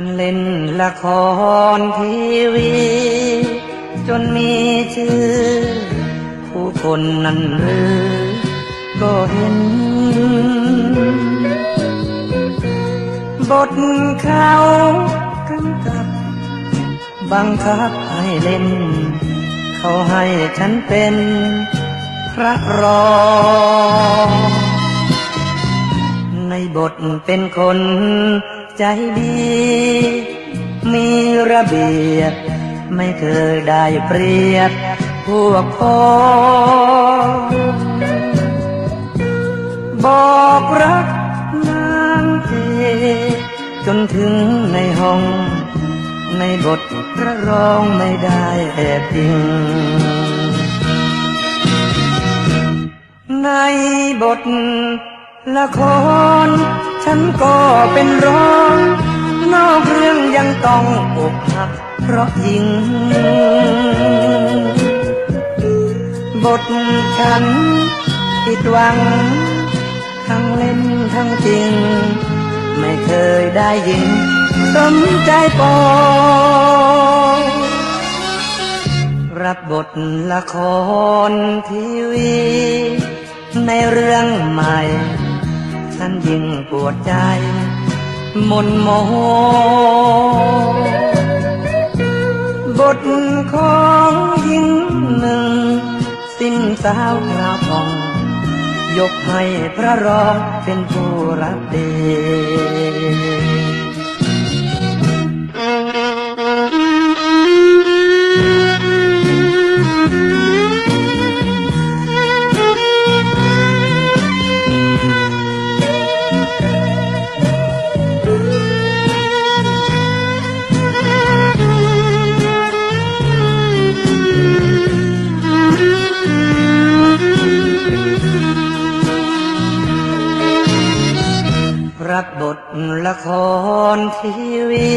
ันเล่นละครทีวี จนมีชื่อ ผู้คนนั้นหรือก็เห็น บทเขากำกับ บังคับให้เล่น เขาให้ฉันเป็นพระรอง บทเป็นคน ใจดี มีระเบียบ ไม่เคยได้เปรียบ พวกพ้องบอกรักนางเอกจนถึงในห้อง ในบทพระรองไม่ได้แอบจริงในบท ละคร ฉันก็เป็นร้อง นอกเรื่องยังต้องอกหัก เพราะยิง บทฉันผิดหวัง ทั้งเล่นทั้งจริง ไม่เคยได้ยิงสมใจปองรับบทละครทีวี ในเรื่องใหม่ ฉันยิ่งปวดใจหมนโมโหบทของหญิงหนึ่ง สิ้นสาวคราพอง ยกให้พระรองเป็นผู้รับเดช รับบทละครทีวี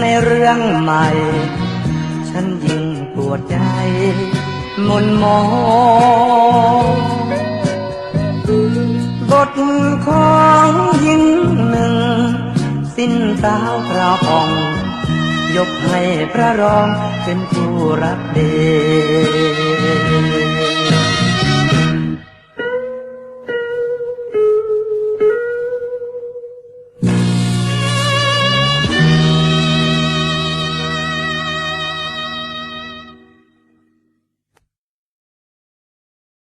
ในเรื่องใหม่ ฉันยิ่งปวดใจหมนมองบทของหญิงหนึ่ง สิ้นสาวพระพอง ยกให้พระรองเป็นผู้รับเดช